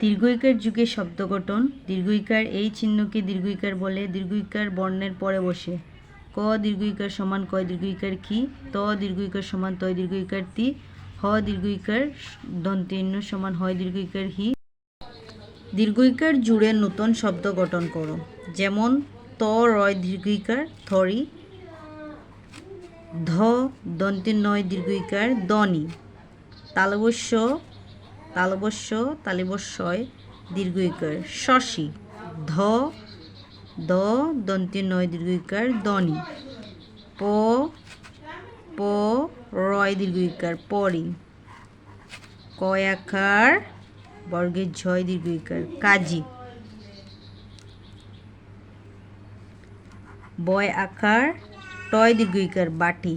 দীর্ঘইকার যুগে শব্দ গঠন, দীর্ঘইকার এই চিহ্নকে দীর্ঘইকার বলে, দীর্ঘইকার বর্ণের পরে বসে। ক দীর্ঘইকার সমান কয় দীর্ঘইকার কি, ত দীর্ঘইকার সমান তয় দীর্ঘইকার তি, হ দীর্ঘইকার দন্তীর্ণ সমান হয় দীর্ঘইকার হি। দীর্ঘইকার জুড়ে নতুন শব্দ গঠন করো, যেমন ত রয় দীর্ঘইকার, থরি, ধ দন্তের নয় দীর্ঘইকার, দনি। তালবস্য তালবস্য, তালিবস্যয়, দীর্ঘইকার। শশী, ধ, দ দন্তের নয়, দীর্ঘইকার। দনি, প প, রয়, দীর্ঘইকার। পরি, কয়াকার, বর্গের ঝয়, দীর্ঘইকার। কাজী, বয় আকার, টয়, দীর্ঘইকার। বাটি,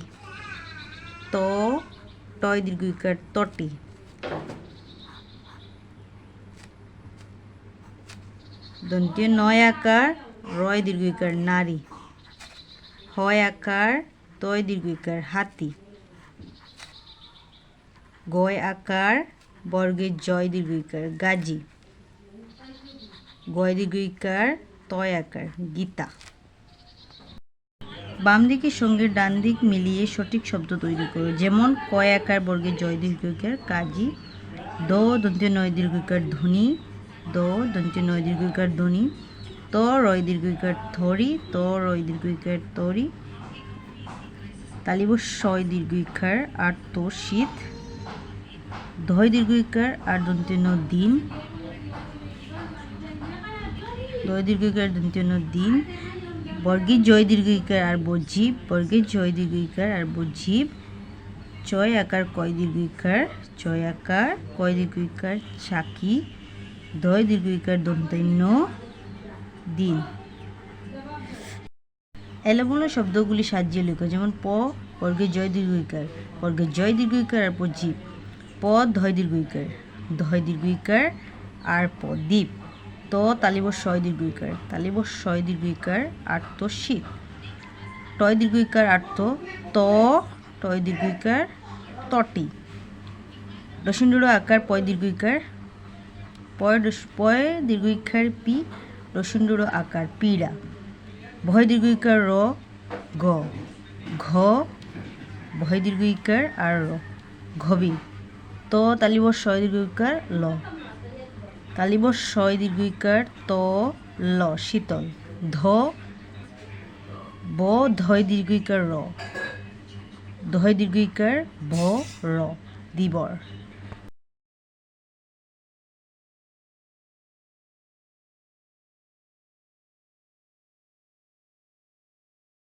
ত, টয়, দীর্ঘইকার। তটি দন্তীয় নয় আকার, রয় দীর্ঘিকার নারী। হয় আকার, তয় দীর্ঘইকার হাতি। গয় আকার, বর্গের জয় দীর্ঘইকার গাজী। গয় দীর্ঘইকার তয় আকার, গীতা। বাম দিকের সঙ্গে ডান দিক মিলিয়ে সঠিক শব্দ তৈরি করো। যেমন, কয় আকার, বর্গের জয় দীর্ঘিকার কাজী। দ দন্ত্য নয় দীর্ঘিকার ধ্বনি দ দন্ত্য নয় দীর্ঘিকার ধ্বনি ত, রয় দীর্ঘিকার থরি ত, রয় দীর্ঘিকার তরি। তালিব শয় দীর্ঘিকার, আর তো, শীত। ধয় দীর্ঘিকার, আর দন্ত্য ন দিন। দয় দীর্ঘিকার দন্ত্য ন দিন। বর্গের জয় দীর্ঘিকার, আর বজ্জীব বর্গের জয় দীর্ঘিকার, আর বজ্জীব চয় আকার, কয় দীর্ঘিকার চয় আকার, কয় দীর্ঘিকার, চাকি। দয় দীর্ঘিকার দন্তন্য দিন। এলোমেলো শব্দগুলি সাজিয়ে লেখো যেমন প বর্গের জয় দীর্ঘিকার বর্গের জয় দীর্ঘিকার আর বজ্জীব প, ধয় দীর্ঘিকার ধয় দীর্ঘিকার আর প দ্বীপ ত, তালিব শয় দীর্ঘইকার তালিব শয় দীর্ঘইকার আর্ত শীত। টয় দীর্ঘইকার আর্ত ত টয় দীর্ঘইকার তটি। রসুন্ডুর আকার, পয় দীর্ঘইকার পয় দীর্ঘইকার পি রসুন্ডুর আকার, পীড়া। ভয় দীর্ঘইকার র, ঘ। ভয় দীর্ঘইকার আর র। ঘবি। ত তালিব শয় দীর্ঘইকার ল। তালিব শয় দীর্ঘইকার ত, ল, শীতল। ধ, ব, ধয় দীর্ঘইকার র। ধয় দীর্ঘইকার ভ র দিবর